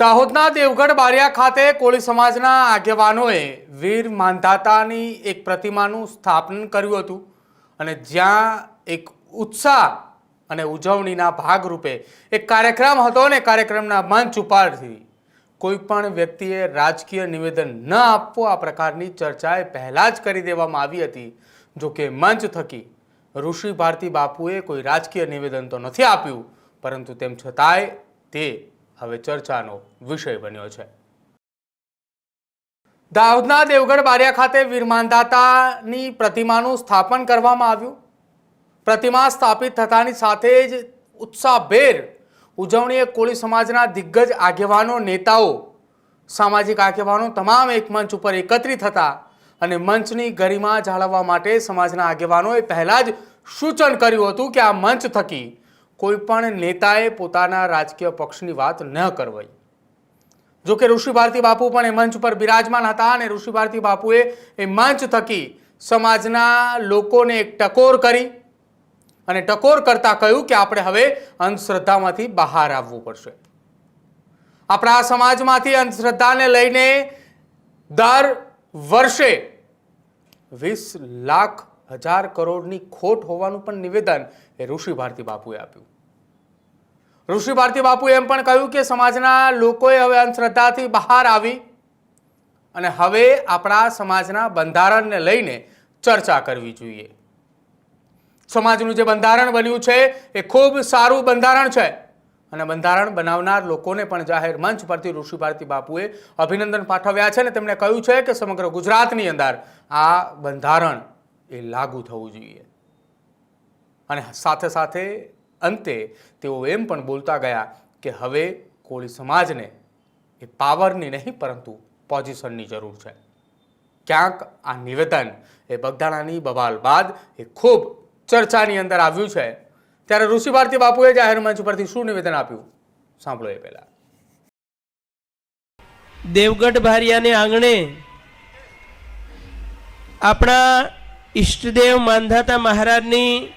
દાહોદના દેવગઢ બારિયા ખાતે કોળી સમાજના આગેવાનોએ વીર માંધાતાની એક પ્રતિમાનું સ્થાપન કર્યું હતું અને જ્યાં એક ઉત્સાહ અને ઉજવણીના ભાગરૂપે એક કાર્યક્રમ હતો અને કાર્યક્રમના મંચ ઉપરથી કોઈ પણ વ્યક્તિએ રાજકીય નિવેદન ન આપવું આ પ્રકારની ચર્ચાએ પહેલાં જ કરી દેવામાં આવી હતી. જો કે મંચ થકી ઋષિ ભારતી બાપુએ કોઈ રાજકીય નિવેદન તો નથી આપ્યું, પરંતુ તેમ છતાંય તે હવે ચર્ચાનો વિષય બન્યો છે. દાહોદના દેવગઢ બારિયા ખાતે વિરમાનદાતાની પ્રતિમાનું સ્થાપન કરવામાં આવ્યું. પ્રતિમા સ્થાપિત થતાની સાથે જ ઉત્સાહભેર ઉજવણીએ કોળી સમાજના દિગ્ગજ આગેવાનો, નેતાઓ, સામાજિક આગેવાનો તમામ એક મંચ ઉપર એકત્રિત થતા અને મંચની ગરિમા જાળવવા માટે સમાજના આગેવાનોએ પહેલાં જ સૂચન કર્યું હતું કે આ મંચ થકી કોઈ પણ નેતાએ પોતાના રાજકીય પક્ષની વાત ન કરવી જો કે ઋષિ ભારતી બાપુ પણ એ મંચ પર બિરાજમાન હતા અને ઋષિ ભારતી બાપુએ એ મંચ થકી સમાજના લોકોને એક ટકોર કરી અને ટકોર કરતા કહ્યું કે આપણે હવે અંધશ્રદ્ધામાંથી બહાર આવવું પડશે. આપણા સમાજમાંથી અંધશ્રદ્ધાને લઈને દર વર્ષે વીસ લાખ હજાર કરોડની ખોટ હોવાનું પણ નિવેદન એ ઋષિ ભારતી બાપુએ આપ્યું. ઋષિ ભારતી બાપુએ એમ પણ કહ્યું કે સમાજના લોકોએ હવે અંધશ્રદ્ધાથી બહાર આવી અને હવે આપણા સમાજના બંધારણને લઈને ચર્ચા કરવી જોઈએ. સમાજનું જે બંધારણ બન્યું છે એ ખૂબ સારું બંધારણ છે અને બંધારણ બનાવનાર લોકોને પણ જાહેર મંચ પરથી ઋષિ ભારતી બાપુએ અભિનંદન પાઠવ્યા છે અને તેમણે કહ્યું છે કે સમગ્ર ગુજરાતની અંદર આ બંધારણ એ લાગુ થવું જોઈએ. અને સાથે સાથે અંતે તેઓ એમ પણ બોલતા ગયા કે હવે કોળી સમાજને એ પાવરની નહીં, પરંતુ પોઝિશનની જરૂર છે. ક્યાંક આ નિવેદન એ બગદાણાની બવાલ બાદ એ ખૂબ ચર્ચાની અંદર આવ્યું છે. ત્યારે ઋષિ ભારતી બાપુએ જાહેર મંચ પરથી શું નિવેદન આપ્યું? સાંભળો એ પહેલા. દેવગઢ ભારિયાને આંગણે આપણા ઈષ્ટદેવ માંધાતા મહારાજની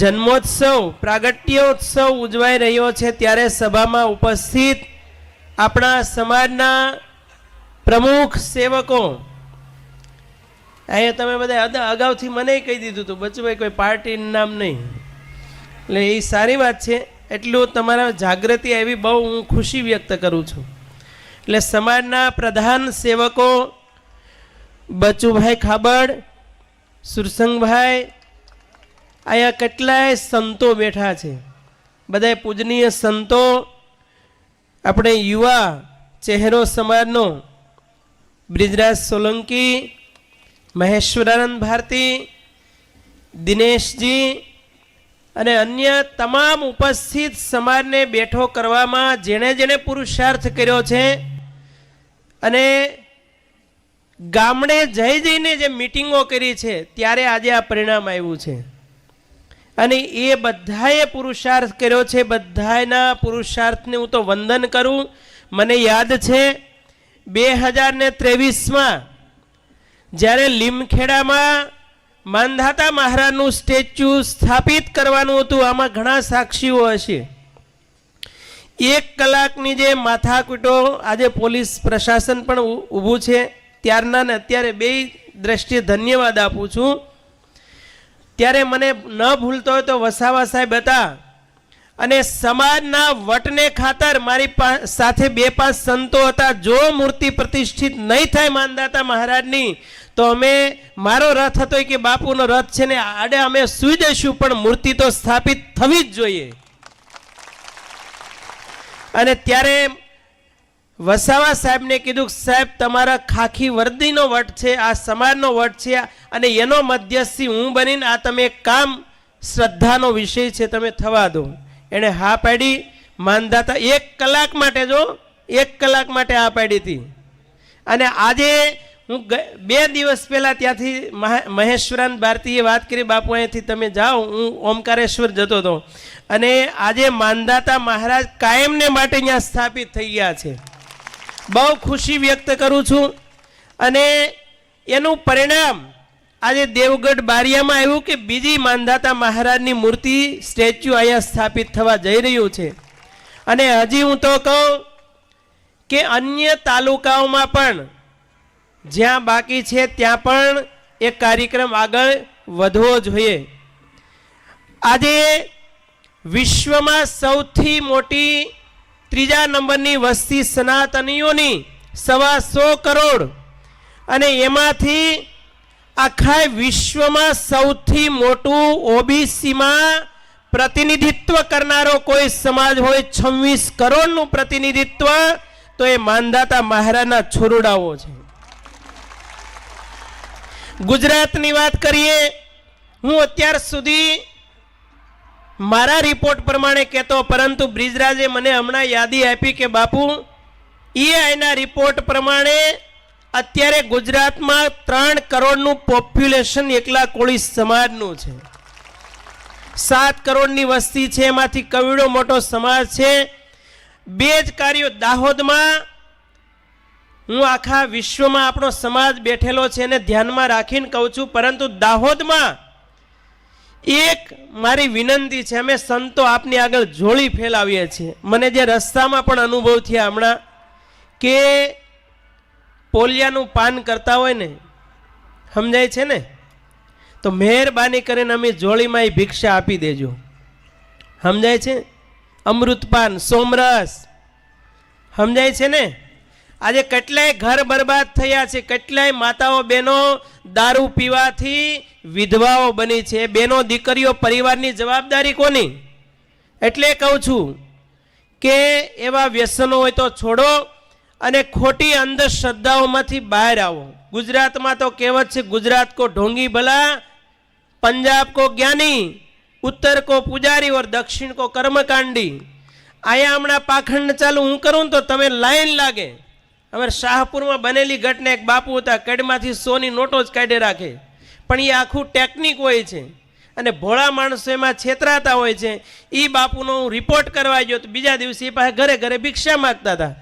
જન્મોત્સવ, પ્રાગટ્યોત્સવ ઉજવાઈ રહ્યો છે ત્યારે સભામાં ઉપસ્થિત આપણા સમાજના પ્રમુખ સેવકો. અહીંયા તમે બધા અગાઉથી મને કહી દીધું હતું, બચુભાઈ કોઈ પાર્ટીનું નામ નહીં. એટલે એ સારી વાત છે, એટલું તમારા જાગૃતિ આવી બહુ હું ખુશી વ્યક્ત કરું છું. એટલે સમાજના પ્રધાન સેવકો બચુભાઈ ખાબડ, સુરસંગભાઈ અહીંયા કેટલાય સંતો બેઠા છે. બધાય પૂજનીય સંતો, આપણે યુવા, ચહેરો સમાજનો, બ્રિજરાજ સોલંકી, મહેશ્વરાનંદ ભારતી, દિનેશજી અને અન્ય તમામ ઉપસ્થિત સમાજને બેઠો કરવામાં જેણે જેણે પુરુષાર્થ કર્યો છે અને ગામડે જઈ જઈને જે મિટિંગો કરી છે, ત્યારે આજે આ પરિણામ આવ્યું છે. અને એ બધાએ પુરુષાર્થ કર્યો છે, બધાના પુરુષાર્થને હું તો વંદન કરું. મને યાદ છે, બે હજાર ને ત્રેવીસમાં જ્યારે લીમખેડામાં માંધાતા મહારાજનું સ્ટેચ્યુ સ્થાપિત કરવાનું હતું, આમાં ઘણા સાક્ષીઓ હશે. એક કલાકની જે માથાકૂટો આજે પોલીસ પ્રશાસન પણ ઊભું છે. ત્યારના ને અત્યારે બે દ્રષ્ટિએ ધન્યવાદ આપું છું. ત્યારે મને ન ભૂલતો હોય તો વસાવા સાહેબ હતા. અને સમાજના વટને ખાતર મારી સાથે બે પાંચ સંતો હતા. જો મૂર્તિ પ્રતિષ્ઠિત નહીં થાય માનદાતા મહારાજની, તો અમે, મારો રથ હતો કે બાપુનો રથ છે ને આડે અમે સુઈ જઈશું, પણ મૂર્તિ તો સ્થાપિત થવી જ જોઈએ. અને ત્યારે વસાવા સાહેબને કીધું સાહેબ, તમારા ખાખી વર્દીનો વટ છે, આ સમાજનો વટ છે, અને એનો મધ્યસ્થી હું બનીને આ તમે કામ શ્રદ્ધાનો વિષય છે, તમે થવા દો. એણે હા પાડી. માનદાતા એક કલાક માટે જો, એક કલાક માટે હા પાડી હતી. અને આજે હું બે દિવસ પહેલાં ત્યાંથી મહે- મહેશ્વરાન ભારતીએ વાત કરી, બાપુ, અહીંથી તમે જાઓ, હું ઓમકારેશ્વર જતો હતો. અને આજે માનદાતા મહારાજ કાયમને માટે અહીંયા સ્થાપિત થઈ ગયા છે. બહુ ખુશી વ્યક્ત કરું છું. અને એનું પરિણામ આજે દેવગઢ બારિયામાં આવ્યું કે બીજી માંધાતા મહારાજની મૂર્તિ સ્ટેચ્યુ અહીંયા સ્થાપિત થવા જઈ રહ્યું છે. અને હજી હું તો કહું કે અન્ય તાલુકાઓમાં પણ જ્યાં બાકી છે ત્યાં પણ એ કાર્યક્રમ આગળ વધવો જોઈએ. આજે વિશ્વમાં સૌથી મોટી ત્રીજા નંબરની વસ્તી સનાતનીઓની સવા સો કરોડ. અને એમાંથી આખા વિશ્વમાં સૌથી મોટું ઓબીસીમાં પ્રતિનિધિત્વ કરનારો કોઈ સમાજ હોય છવ્વીસ કરોડનું પ્રતિનિધિત્વ, તો એ માનદાતા મહારાજના છોરુડાઓ છે. ગુજરાતની વાત કરીએ, હું અત્યાર સુધી મારા રિપોર્ટ પ્રમાણે કહેતો, પરંતુ બ્રિજરાજે મને હમણાં યાદી આપી કે, બાપુ ઈઆઈના રિપોર્ટ પ્રમાણે અત્યારે ગુજરાતમાં ત્રણ કરોડનું પોપ્યુલેશન એકલા કોળી સમાજનું છે. સાત કરોડની વસ્તી છે, એમાંથી કવિડો મોટો સમાજ છે. બે જ કાર્યો દાહોદમાં. હું આખા વિશ્વમાં આપણો સમાજ બેઠેલો છે, એને ધ્યાનમાં રાખીને કહું છું, પરંતુ દાહોદમાં એક મારી વિનંતી છે, અમે સંતો આપની આગળ જોડી ફેલાવીએ છીએ. મને જે રસ્તામાં પણ અનુભવ થયા હમણાં કે પોલિયાનું પાન કરતા હોય ને, સમજાય છે ને? તો મહેરબાની કરીને અમે જોડીમાં એ ભિક્ષા આપી દેજો. સમજાય છે? અમૃતપાન, સોમરસ. સમજાય છે ને? આજે કેટલાય ઘર બરબાદ થયા છે, કેટલાય માતાઓ બહેનો દારૂ પીવાથી વિધવાઓ બની છે. બેનો દીકરીઓ પરિવારની જવાબદારી કોની? એટલે કહું છું કે એવા વ્યસનો હોય તો છોડો અને ખોટી અંધશ્રદ્ધાઓમાંથી બહાર આવો. ગુજરાતમાં તો કહેવત છે, ગુજરાત કો ઢોંગી ભલા, પંજાબ કો જ્ઞાની, ઉત્તર કો પૂજારી ઓર દક્ષિણ કો કર્મકાંડી. આયા હમણાં પાખંડ ચાલુ હું કરું તો તમે લાઈન લાગે. અમારે શાહપુરમાં બનેલી ઘટના એક બાપુ હતા, કડમાંથી સોની નોટો જ કાઢી રાખે. પણ એ આખું ટેકનિક હોય છે અને ભોળા માણસો એમાં છેતરાતા હોય છે. એ બાપુનો હું રિપોર્ટ કરવા ગયો તો બીજા દિવસે એ પાસે ઘરે ઘરે ભિક્ષા માગતા હતા.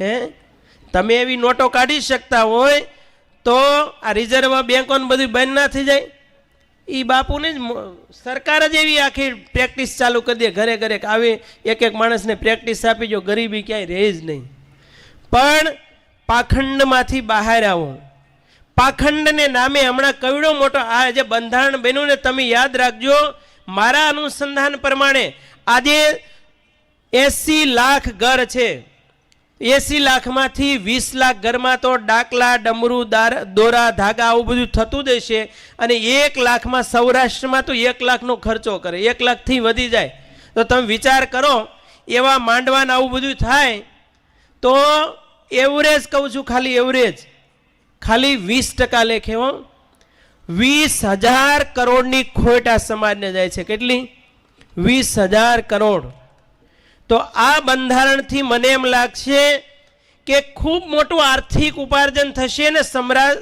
હે? તમે એવી નોટો કાઢી શકતા હોય તો આ રિઝર્વ બેંકોને બધું બંધ ના થઈ જાય. એ બાપુને જ સરકાર જ એવી આખી પ્રેક્ટિસ ચાલુ કરી દે. ઘરે ઘરે આવી એક એક માણસને પ્રેક્ટિસ આપી જો, ગરીબી ક્યાંય રહે જ નહીં. પણ પાખંડમાંથી બહાર આવો. પાખંડને નામે હમણાં કવડો મોટો આ જે બંધારણ બન્યું ને તમે યાદ રાખજો, મારા અનુસંધાન પ્રમાણે આજે એસી લાખ ઘર છે. એસી લાખમાંથી વીસ લાખ ઘરમાં તો ડાકલા, ડમરું, દાર, દોરા, ધાગા આવું બધું થતું જ હશે અને એક લાખમાં સૌરાષ્ટ્રમાં તો એક લાખનો ખર્ચો કરે, એક લાખથી વધી જાય. તો તમે વિચાર કરો, એવા માંડવાને આવું બધું થાય તો એવરેજ કહું છું ખાલી એવરેજ ખાલી વીસ ટકા લેખે હો. વીસ હજાર કરોડની ખોટ આ સમાજને જાય છે. કેટલી? વીસ હજાર કરોડ. તો આ બંધારણથી મને એમ લાગશે કે ખૂબ મોટું આર્થિક ઉપાર્જન થશે અને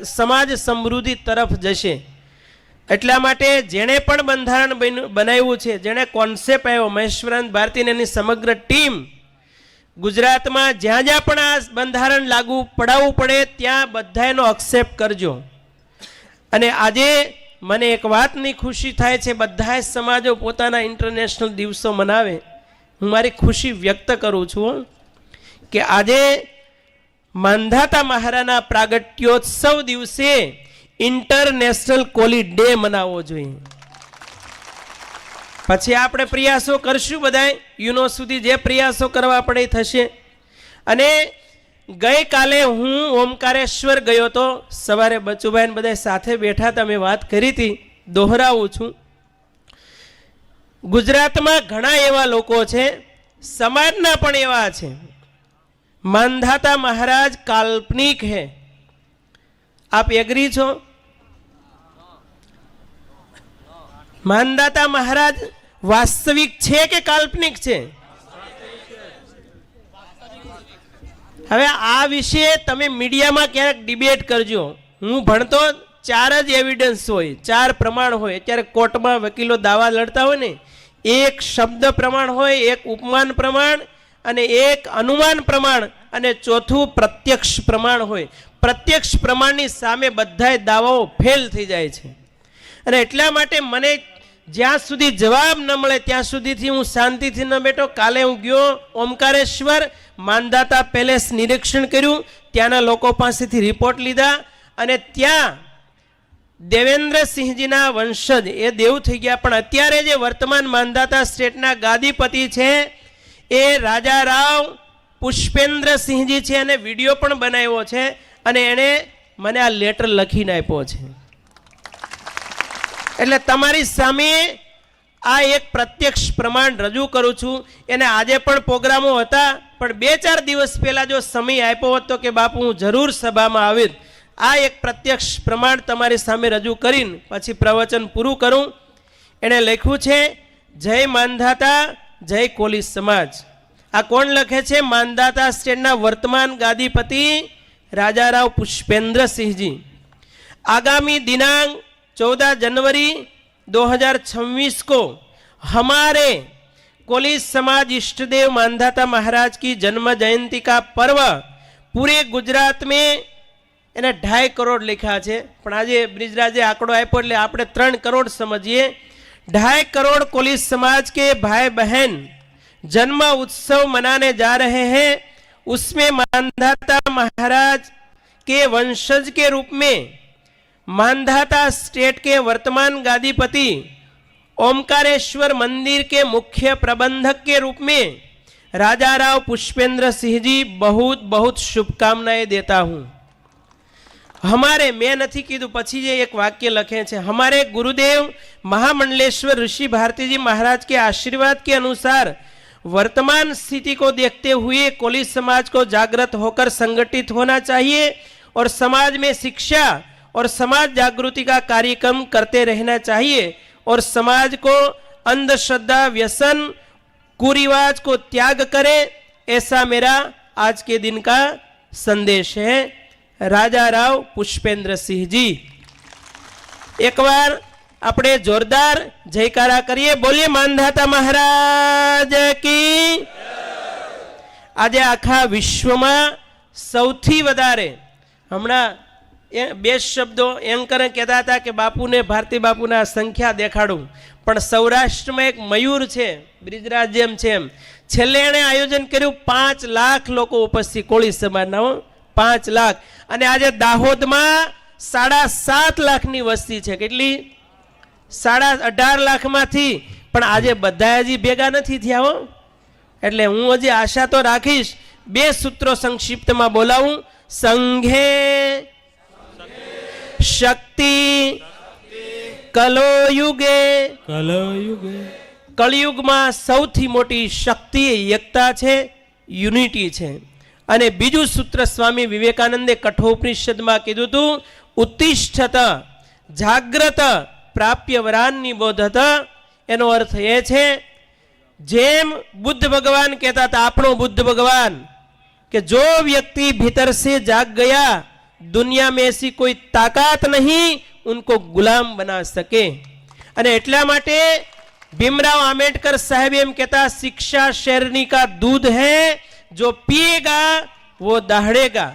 સમાજ સમૃદ્ધિ તરફ જશે. એટલા માટે જેણે પણ બંધારણ બનાવ્યું છે, જેણે કોન્સેપ્ટ આવ્યો મહેશ્વરંત ભારતીને એની સમગ્ર ટીમ ગુજરાતમાં જ્યાં જ્યાં પણ આ બંધારણ લાગુ પડાવવું પડે, ત્યાં બધા એનો અક્સેપ્ટ કરજો. અને આજે મને એક વાતની ખુશી થાય છે બધા સમાજો પોતાના ઇન્ટરનેશનલ દિવસો મનાવે. હું મારી ખુશી વ્યક્ત કરું છું કે આજે માંધાતા મહારાના પ્રાગટ્યોત્સવ દિવસે ઇન્ટરનેશનલ કોલી ડે મનાવવો જોઈએ. પછી આપણે પ્રયાસો કરશું બધાય. યુનો સુધી જે પ્રયાસો કરવા પડે થશે. અને ગઈકાલે હું ઓમકારેશ્વર ગયો તો સવારે બચુભાઈ બધા સાથે બેઠા હતા. મેં વાત કરી હતી. દોહરાવું છું. ગુજરાતમાં ઘણા એવા લોકો છે. સમાજના પણ એવા છે. માંધાતા મહારાજ કાલ્પનિક હે. આપ એગ્રી છો? માનદાતા મહારાજ વાસ્તવિક છે કે કાલ્પનિક છે? હવે આ વિશે તમે મીડિયામાં ક્યારેક ડિબેટ કરજો. હું ભણતો ચાર જ એવિડન્સ હોય, ચાર પ્રમાણ હોય. અત્યારે કોર્ટમાં વકીલો દાવા લડતા હોય ને, એક શબ્દ પ્રમાણ હોય, એક ઉપમાન પ્રમાણ અને એક અનુમાન પ્રમાણ અને ચોથું પ્રત્યક્ષ પ્રમાણ હોય. પ્રત્યક્ષ પ્રમાણની સામે બધાય દાવાઓ ફેલ થઈ જાય છે. અને એટલા માટે મને જ્યાં સુધી જવાબ ન મળે, ત્યાં સુધીથી હું શાંતિથી ન બેઠો. કાલે હું ગયો ઓમકારેશ્વર, માનદાતા પેલેસ નિરીક્ષણ કર્યું. ત્યાંના લોકો પાસેથી રિપોર્ટ લીધા અને ત્યાં દેવેન્દ્રસિંહજીના વંશજ, એ દેવ થઈ ગયા. પણ અત્યારે જે વર્તમાન માનદાતા સ્ટેટના ગાદીપતિ છે, એ રાજા રાવ પુષ્પેન્દ્રસિંહજી છે અને વીડિયો પણ બનાવ્યો છે અને એણે મને આ લેટર લખીને આપ્યો છે. એટલે તમારી સામે આ એક પ્રત્યક્ષ પ્રમાણ રજૂ કરું છું. એને આજે પણ પ્રોગ્રામો હતા, પણ બે ચાર દિવસ પહેલાં જો સમય આપ્યો હતો કે બાપુ, હું જરૂર સભામાં આવીશ. આ એક પ્રત્યક્ષ પ્રમાણ તમારી સામે રજૂ કરીને પછી પ્રવચન પૂરું કરું. એણે લખ્યું છે, જય માનધાતા, જય કોલી સમાજ. આ કોણ લખે છે? માંધાતા સ્ટેટના વર્તમાન ગાદીપતિ રાજારાવ પુષ્પેન્દ્રસિંહજી. આગામી દિનાંક 14 जनवरी 2026 को हमारे कोली समाज इष्ट देव मानधाता महाराज की जन्म जयंती का पर्व पूरे गुजरात में એને ઢાઈ કરોડ લખ્યા છે પણ આજે બ્રિજરાજે આંકડો આપ્યો એટલે આપણે ત્રણ કરોડ સમજીએ ढाई करोड़ कोली समाज के भाई बहन जन्म उत्सव मनाने जा रहे हैं उसमें मानधाता महाराज के वंशज के रूप में मानधाता स्टेट के वर्तमान गादीपति ओमकारेश्वर मंदिर के मुख्य प्रबंधक के रूप में राजा राव पुष्पेंद्र सिंह जी बहुत बहुत शुभकामनाएं देता हूं हमारे मैं નથી કીધું પછી જે એક वाक्य लखे છે हमारे गुरुदेव महामंडलेश्वर ऋषि भारती जी महाराज के आशीर्वाद के अनुसार वर्तमान स्थिति को देखते हुए कोली समाज को जागृत होकर संगठित होना चाहिए और समाज में शिक्षा और समाज जागृति का कार्यक्रम करते रहना चाहिए और समाज को अंधश्रद्धा व्यसन कुरिवाज को त्याग करे ऐसा मेरा आज के दिन का संदेश है રાજા રાવ પુષ્પેન્દ્રસિંહજી એકવાર આપણે જોરદાર જયકારા કરીએ બોલીએ માનધાતા મહારાજ કી આજે આખા વિશ્વમાં સૌથી વધારે હમણાં એ બે શબ્દો એન્કરે કહેતા હતા કે બાપુને, ભારતી બાપુના સંખ્યા દેખાડું. પણ સૌરાષ્ટ્રમાં એક મયુર છે, બ્રિજરાજ જેમ છે એમ. છેલ્લે એણે આયોજન કર્યું પાંચ લાખ લોકો ઉપસ્થિત, કોળી સમાજના પાંચ લાખ. અને આજે દાહોદમાં સાડા સાત લાખની વસ્તી છે. કેટલી? સાડા અઢાર લાખમાંથી. પણ આજે બધા હજી ભેગા નથી થયા હો. એટલે હું હજી આશા તો રાખીશ, બે સૂત્રો સંક્ષિપ્તમાં બોલાવું. સંઘે શક્તિ કલોયુગે કળિયુગમાં સૌથી મોટી શક્તિ એકતા છે યુનિટી છે. અને બીજું સૂત્ર સ્વામી વિવેકાનંદે કઠોપનિષદમાં કીધું હતું ઉત્તિષ્ઠત જાગ્રત પ્રાપ્ય વરાનની બોધત. એનો અર્થ એ છે જેમ બુદ્ધ ભગવાન કહેતા હતા આપણો બુદ્ધ ભગવાન કે જો વ્યક્તિ ભીતરસે જાગ ગયા દુનિયા મેં એસી કોઈ તાકાત નહીં ઉનકો ગુલામ બના શકે. અને એટલા માટે ભીમરાવ આંબેડકર સાહેબ એમ કહેતા, શિક્ષા શેરની કા દૂધ હે, જો પીએગા, વો દાહડેગા.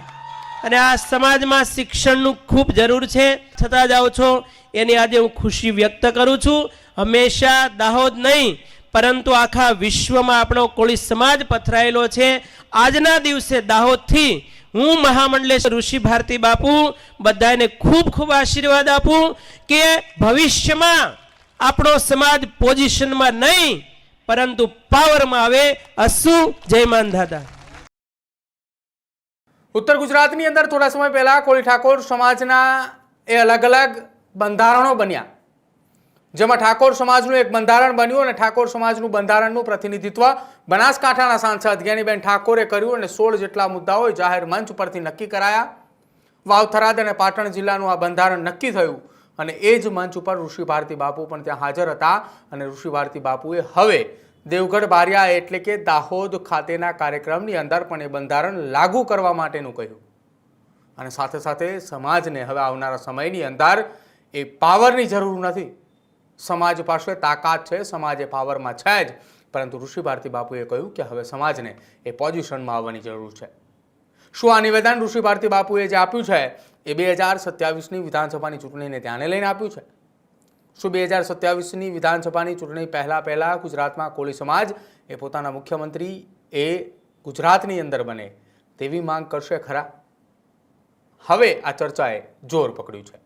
અને આ સમાજમાં શિક્ષણનું ખૂબ જરૂર છે. છતાં જાઓ છો, એની આજે હું ખુશી વ્યક્ત કરું છું. હંમેશા દાહોદ નહીં, પરંતુ આખા વિશ્વમાં આપણો કોળી સમાજ પથરાયેલો છે. આજના દિવસે દાહોદથી હું મહામંડલેશ્વર ઋષિ ભારતી બાપુ બધાને ખૂબ ખૂબ આશીર્વાદ આપું કે ભવિષ્યમાં આપણો સમાજ પોઝિશનમાં નહીં, પરંતુ પાવરમાં આવે અસુ. જય દાદા. ઉત્તર ગુજરાતની અંદર થોડા સમય પહેલા કોળી ઠાકોર સમાજના એ અલગ અલગ બંધારણો બન્યા. જેમાં ઠાકોર સમાજનું એક બંધારણ બન્યું અને ઠાકોર સમાજનું બંધારણનું પ્રતિનિધિત્વ બનાસકાંઠાના સાંસદ જ્ઞાનીબેન ઠાકોરે કર્યું અને સોળ જેટલા મુદ્દાઓ જાહેર મંચ પરથી નક્કી કરાયા. વાવથરાદ અને પાટણ જિલ્લાનું આ બંધારણ નક્કી થયું અને એ જ મંચ ઉપર ઋષિ ભારતી બાપુ પણ ત્યાં હાજર હતા અને ઋષિ ભારતી બાપુએ હવે દેવગઢ બારિયા એટલે કે દાહોદ ખાતેના કાર્યક્રમની અંદર પણ એ બંધારણ લાગુ કરવા માટેનું કહ્યું. અને સાથે સાથે સમાજને હવે આવનારા સમયની અંદર એ પાવરની જરૂર નથી. સમાજ પાસે તાકાત છે, સમાજ એ પાવરમાં છે જ. પરંતુ ઋષિ ભારતી બાપુએ કહ્યું કે હવે સમાજને એ પોઝિશનમાં આવવાની જરૂર છે. શું આ નિવેદન ઋષિ ભારતી બાપુએ જે આપ્યું છે, એ બે હજાર સત્યાવીસની વિધાનસભાની ચૂંટણીને ધ્યાને લઈને આપ્યું છે? શું બે હજાર સત્યાવીસની વિધાનસભાની ચૂંટણી પહેલાં પહેલાં ગુજરાતમાં કોળી સમાજ એ પોતાના મુખ્યમંત્રી એ ગુજરાતની અંદર બને તેવી માંગ કરશે ખરા? હવે આ ચર્ચાએ જોર પકડ્યું છે.